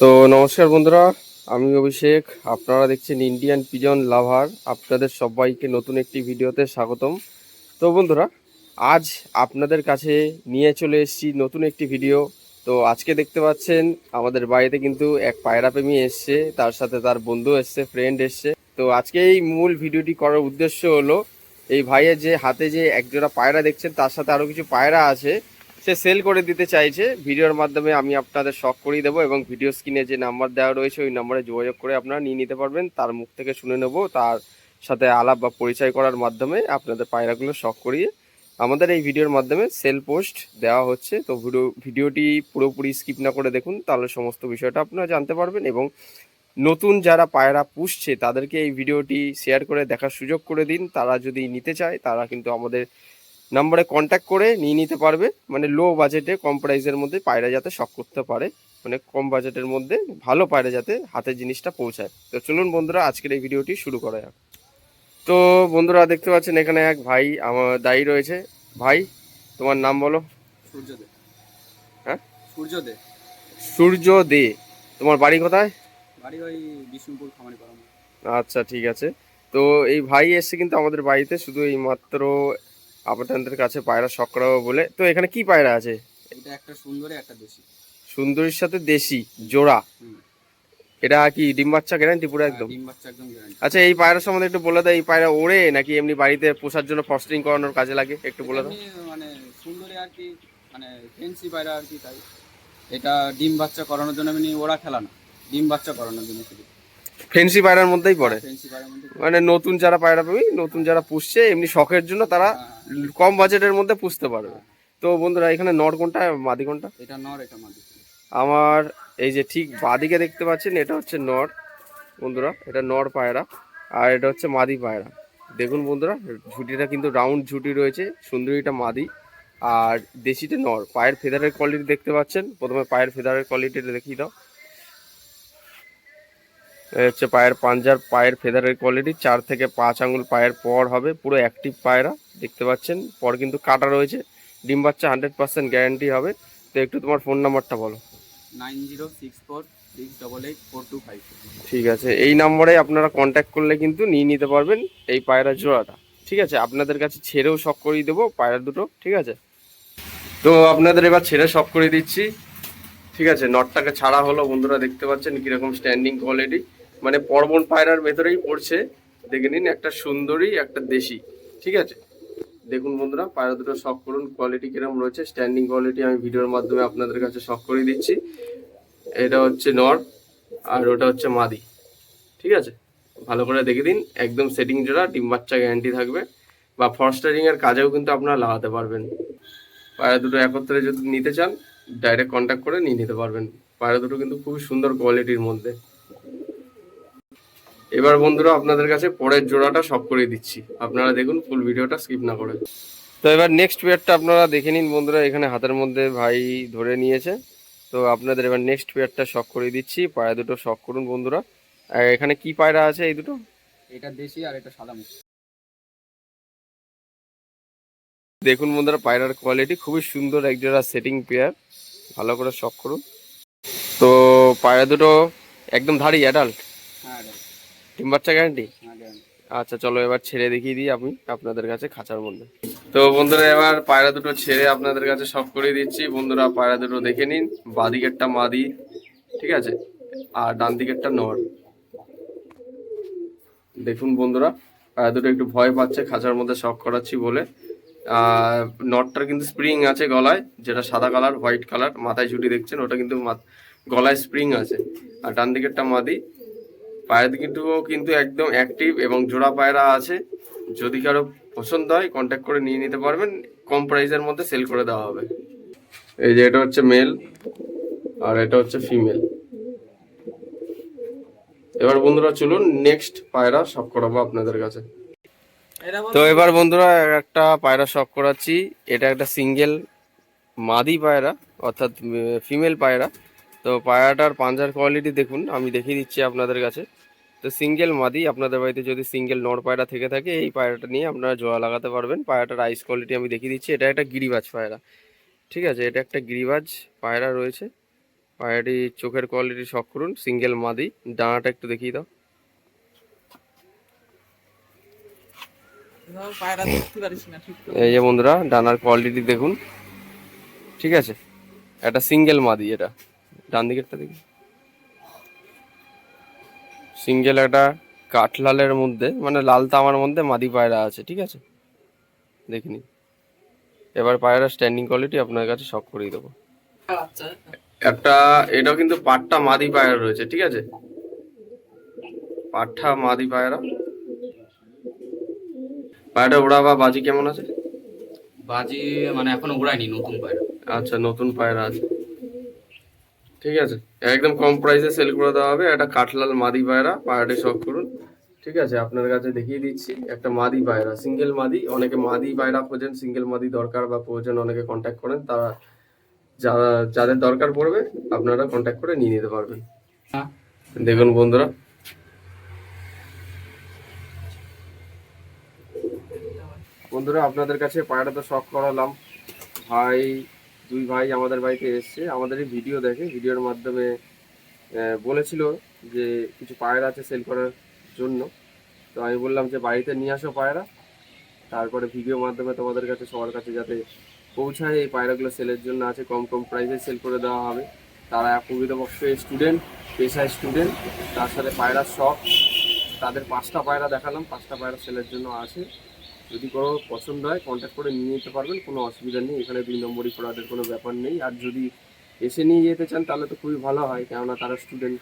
তো নমস্কার বন্ধুরা, আমি অভিষেক। আপনারা দেখছেন ইন্ডিয়ান পিজন লাভার আপনাদের সবাইকে নতুন একটি ভিডিওতে স্বাগতম। তো বন্ধুরা, আজ আপনাদের কাছে নিয়ে চলে এসেছি নতুন একটি ভিডিও। তো আজকে দেখতে পাচ্ছেন, আমাদের বাড়িতে কিন্তু এক পায়রা প্রেমী এসছে। তার সাথে তার বন্ধু এসছে ফ্রেন্ড এসছে। তো আজকে এই মূল ভিডিওটি করার উদ্দেশ্য হলো, এই ভাইয়ের যে হাতে যে একজোড়া পায়রা দেখছেন, তার সাথে আরও কিছু পায়রা আছে। সে সেল করে দিতে চাইছে। ভিডিওর মাধ্যমে আমি আপনাদের শখ করিয়ে দেবো এবং ভিডিও স্ক্রিনে যে নাম্বার দেওয়া রয়েছে, ওই নাম্বারে যোগাযোগ করে আপনারা নিয়ে নিতে পারবেন। তার মুখ থেকে শুনে নেব, তার সাথে আলাপ বা পরিচয় করার মাধ্যমে আপনাদের পায়রাগুলো শখ করিয়ে আমাদের এই ভিডিওর মাধ্যমে সেল পোস্ট দেওয়া হচ্ছে। তো ভিডিও ভিডিওটি পুরোপুরি স্কিপ না করে দেখুন, তাহলে সমস্ত বিষয়টা আপনারা জানতে পারবেন এবং নতুন যারা পায়রা পুষছে, তাদেরকে এই ভিডিওটি শেয়ার করে দেখার সুযোগ করে দিন। তারা যদি নিতে চায়, তারা কিন্তু আমাদের নাম্বারে কন্ট্যাক্ট করে নিয়ে নিতে পারবে। মানে লো বাজেটে কম প্রাইসের মধ্যে পায়রা যাতে শখ করতে পারে। মানে কম বাজেটের মধ্যে ভালো পায়রা যাতে হাতে জিনিসটা পৌঁছায়। তো চলুন বন্ধুরা আজকের এই ভিডিওটি শুরু করা যাক। তো বন্ধুরা দেখতে পাচ্ছেন এখানে এক ভাই আমার দায়ী রয়েছে। ভাই তোমার নাম বলো? সূর্য দে হ্যাঁ? সূর্য দে সূর্য দে তোমার বাড়ি কোথায়? বাড়ি ওই বিষ্ণুপুর খামারি আচ্ছা ঠিক আছে। তো এই ভাই এসছে কিন্তু আমাদের বাড়িতে শুধু এই মাত্র আপনাদের কাছে পায়রা শখ করাবো বলে। তো এখানে কি পায়রা আছে? এটা একটা সুন্দরী একটা দেশি। সুন্দরীর সাথে দেশি জোড়া। এটা কি ডিম বাচ্চা গ্যারান্টি পুরো হ্যাঁ, একদম? ডিম বাচ্চা একদম গ্যারান্টি আচ্ছা এই পায়রা সম্বন্ধে একটু বলে দাও এই পায়রা ওড়ে নাকি এমনি বাড়িতে পোষার জন্য ফস্টিং করানোর কাজে লাগে? একটু বলে দাও। মানে সুন্দরী আর কি মানে ফেন্সি পায়রা আর কি তাই। এটা ডিম বাচ্চা করানোর জন্য এমনি ওরা খেলা না ডিম বাচ্চা করানোর জন্য শুধু। ফেন্সি পায়রার মধ্যেই পড়ে। ফেন্সি পায়রার মধ্যে মানে নতুন যারা পায়রা পাবি নতুন যারা পুষছে এমনি শখের জন্য তারা হ্যাঁ, কম বাজেটের মধ্যে পুষতে পারবে। তো বন্ধুরা এখানে নর কোনটা মাদি কোনটা? এটা নর এটা মাদি। আমার এই যে ঠিক বাদিকে দেখতে পাচ্ছেন এটা হচ্ছে নর। বন্ধুরা এটা নর পায়রা আর এটা হচ্ছে মাদি পায়রা। দেখুন বন্ধুরা ঝুটিটা কিন্তু রাউন্ড ঝুটি রয়েছে সুন্দরীটা মাদি আর দেশিটা নর। পায়ের ফেদারের কোয়ালিটি দেখতে পাচ্ছেন? প্রথমে পায়ের ফেদারের কোয়ালিটিটা দেখিয়ে দাও। হচ্ছে পায়ের পাঞ্জার পায়ের ফেদারের কোয়ালিটি চার থেকে পাঁচ আঙুল পায়ের পর হবে পুরো অ্যাক্টিভ পায়রা দেখতে পাচ্ছেন পর কিন্তু কাটা রয়েছে ডিম বাচ্চা হান্ড্রেড পার্সেন্ট গ্যারান্টি হবে তো একটু তোমার ফোন নাম্বারটা বলো। Nine zero six four six double eight four two five. ঠিক আছে এই নম্বরে আপনারা কন্ট্যাক্ট করলে কিন্তু নিয়ে নিতে পারবেন এই পায়রা জোড়াটা ঠিক আছে? আপনাদের কাছে ছেড়েও শখ করিয়ে দেবো পায়রা দুটো ঠিক আছে? তো আপনাদের এবার ছেড়ে শখ করে দিচ্ছি ঠিক আছে? নটটাকে ছাড়া হলো বন্ধুরা দেখতে পাচ্ছেন কীরকম স্ট্যান্ডিং কোয়ালিটি মানে পর্বন পায়রার ভেতরেই পড়ছে। দেখে নিন, একটা সুন্দরী, একটা দেশি। ঠিক আছে? দেখুন বন্ধুরা, পায়রা দুটো শখ করুন কোয়ালিটি কীরকম রয়েছে স্ট্যান্ডিং কোয়ালিটি আমি ভিডিওর মাধ্যমে আপনাদের কাছে শখ করে দিচ্ছি। এটা হচ্ছে নর, আর ওটা হচ্ছে মাদি। ঠিক আছে? ভালো করে দেখে দিন, একদম সেটিং জোড়া, ডিম বাচ্চা গ্যারান্টি থাকবে। বা ফরস্টারিং এর কাজেও কিন্তু আপনারা লাগাতে পারবেন। পায়রা দুটো একত্রে যদি নিতে চান ডাইরেক্ট কন্ট্যাক্ট করে নিয়ে নিতে পারবেন। পায়রা দুটো কিন্তু খুবই সুন্দর কোয়ালিটির মধ্যে। এবার বন্ধুরা আপনাদের কাছে পরের জোড়াটা সব করে দিচ্ছি। আপনারা দেখুন ফুল ভিডিওটা স্কিপ না করে। তো এবার নেক্সট পেয়ারটা আপনারা দেখে নিন বন্ধুরা এখানে হাতের মধ্যে ভাই ধরে নিয়েছে। তো আপনাদের এবার নেক্সট পেয়ারটা শখ করে দিচ্ছি। পায়রা দুটো শখ করুন বন্ধুরা। এখানে কি পায়রা আছে এই দুটো? এটা দেশি আর এটা সাদা মুখ। দেখুন বন্ধুরা পায়রার কোয়ালিটি খুবই সুন্দর একজোড়া সেটিং পেয়ার ভালো করে শখ করুন। তো পায়রা দুটো একদম ধারি অ্যাডাল্ট ডিম বাচ্চা গ্যারান্টি আচ্ছা চলো এবার ছেড়ে দেখিয়ে দিই আমি আপনাদের কাছে খাঁচার মধ্যে। তো বন্ধুরা এবার পায়রা দুটো ছেড়ে আপনাদের কাছে সব করে দিচ্ছি। বন্ধুরা পায়রা দুটো দেখে নিন। বাদিকেরটা মাদি ঠিক আছে? আর ডান দিকেরটা নর। দেখুন বন্ধুরা পায়রা দুটো একটু ভয় পাচ্ছে খাঁচার মধ্যে শখ করাচ্ছি বলে। আর নটটার কিন্তু স্প্রিং আছে গলায় যেটা সাদা কালার হোয়াইট কালার মাথায় ঝুটি দেখছেন ওটা কিন্তু গলায় স্প্রিং আছে। আর ডান দিকেরটা মাদি পায়ের কিন্তু কিন্তু একদম অ্যাক্টিভ এবং জোড়া পায়রা আছে। যদি কারও পছন্দ হয় কন্ট্যাক্ট করে নিয়ে নিতে পারবেন। কম প্রাইসের মধ্যে সেল করে দেওয়া হবে। এই যে এটা হচ্ছে মেল আর এটা হচ্ছে ফিমেল এবার বন্ধুরা চলুন নেক্সট পায়রা সব করাবো আপনাদের কাছে। তো এবার বন্ধুরা, একটা পায়রা শখ করাচ্ছি। এটা একটা সিঙ্গেল মাদি পায়রা, অর্থাৎ ফিমেল পায়রা। তো পায়রাটার পাঞ্জার কোয়ালিটি দেখুন, আমি দেখিয়ে দিচ্ছি আপনাদের কাছে। তো সিঙ্গেল মাদি আপনাদের বাড়িতে যদি সিঙ্গেল নর পায়রা থেকে থাকে এই পায়রাটা নিয়ে আপনারা জোড়া লাগাতে পারবেন। পায়রাটার আইস কোয়ালিটি আমি দেখিয়ে দিচ্ছি। এটা একটা গিরিবাজ পায়রা। ঠিক আছে? এটা একটা গিরিবাজ পায়রা রয়েছে। পায়রাটি চোখের কোয়ালিটি শখ করুন। সিঙ্গেল মাদি। ডানাটা একটু দেখিয়ে দাও। এই যে বন্ধুরা ডানার কোয়ালিটি দেখুন। ঠিক আছে? একটা সিঙ্গেল মাদি এটা। ডান দিকেরটা দেখি। সিঙ্গেল একটা কাঠলালের মধ্যে মানে লাল তামার মধ্যে মাদি পায়রা আছে ঠিক আছে? দেখিনি এবার পায়রা স্ট্যান্ডিং কোয়ালিটি আপনার কাছে শখ করিয়ে দেবো। আচ্ছা। একটা এটাও কিন্তু পাট্টা মাদি পায়রা রয়েছে ঠিক আছে? পাঠা মাদি পায়রা। পায়রা ওড়া বা বাজি কেমন আছে? বাজি মানে এখনও ওড়ায়নি নতুন পায়রা। আচ্ছা নতুন পায়রা আছে। ঠিক আছে? একদম কম প্রাইসে সেল করে দেওয়া হবে। একটা কাঠলাল মাদি পায়রা পায়রাটি শখ করুন। ঠিক আছে? আপনার কাছে দেখিয়ে দিচ্ছি একটা মাদি পায়রা সিঙ্গেল মাদি। অনেকে মাদি পায়রা খোঁজেন সিঙ্গেল মাদি দরকার বা প্রয়োজন অনেকে কন্ট্যাক্ট করেন। তারা যারা যাদের দরকার পড়বে আপনারা কন্ট্যাক্ট করে নিয়ে নিতে পারবেন। হ্যাঁ। দেখুন বন্ধুরা। বন্ধুরা আপনাদের কাছে পায়রা তো শখ করালাম। ভাই দুই ভাই আমাদের বাড়িতে এসছে আমাদের এই ভিডিও দেখে। ভিডিওর মাধ্যমে বলেছিল যে কিছু পায়রা আছে সেল করার জন্য। তো আমি বললাম যে বাড়িতে নিয়ে আসো পায়রা। তারপরে ভিডিওর মাধ্যমে তোমাদের কাছে, সবার কাছে যাতে পৌঁছায়, এই পায়রাগুলো সেলের জন্য আছে, কম কম প্রাইসে সেল করে দেওয়া হবে। তারা প্রকৃতপক্ষে স্টুডেন্ট পেশায় স্টুডেন্ট তার সাথে পায়রার শখ তাদের পাঁচটা পায়রা দেখালাম, পাঁচটা পায়রা সেলের জন্য আছে। যদি কোনো পছন্দ হয় কন্ট্যাক্ট করে নিয়ে নিতে পারবেন, কোনো অসুবিধা নেই। এখানে দুই নম্বরই করাদের কোনো ব্যাপার নেই। আর যদি এসে নিয়ে যেতে চান, তাহলে তো খুবই ভালো হয়, কেননা তারা স্টুডেন্ট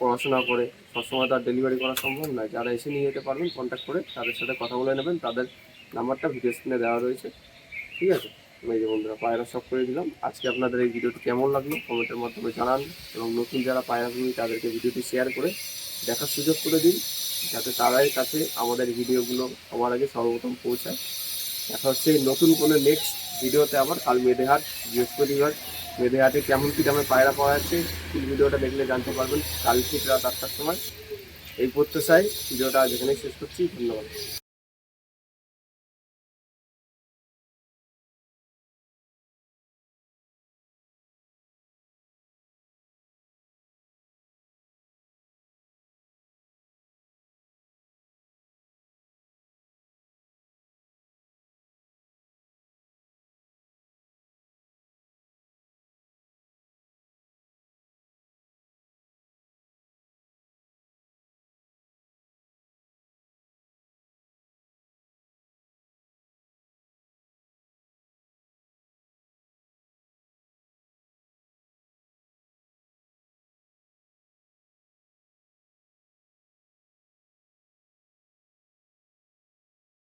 পড়াশোনা করে। সবসময় তো আর ডেলিভারি করা সম্ভব নয়। যারা এসে নিয়ে যেতে পারবেন কন্ট্যাক্ট করে তাদের সাথে কথা বলে নেবেন। তাদের নাম্বারটা ভিডিও স্ক্রিনে দেওয়া রয়েছে। ঠিক আছে? আমি যে বন্ধুরা, পায়রা সব করে দিলাম। আজকে আপনাদের এই ভিডিওটি কেমন লাগল, কমেন্টের মাধ্যমে জানান। এবং নতুন যারা পায়রা তাদেরকে ভিডিওটি শেয়ার করে দেখার সুযোগ করে দিন। যাতে তারাই কাছে আমাদের ভিডিওগুলো আমার আগে সর্বপ্রথম পৌঁছায়। দেখা হচ্ছে নতুন কোনো নেক্সট ভিডিওতে আবার কাল মেদেহাট বৃহস্পতিবার। মেদেহাটে কেমন কী দামে পায়রা পাওয়া যাচ্ছে এই ভিডিওটা দেখলে জানতে পারবেন কাল ঠিক রাত আটটার সময়। এই প্রত্যাশায় ভিডিওটা যেখানে শেষ করছি, ধন্যবাদ।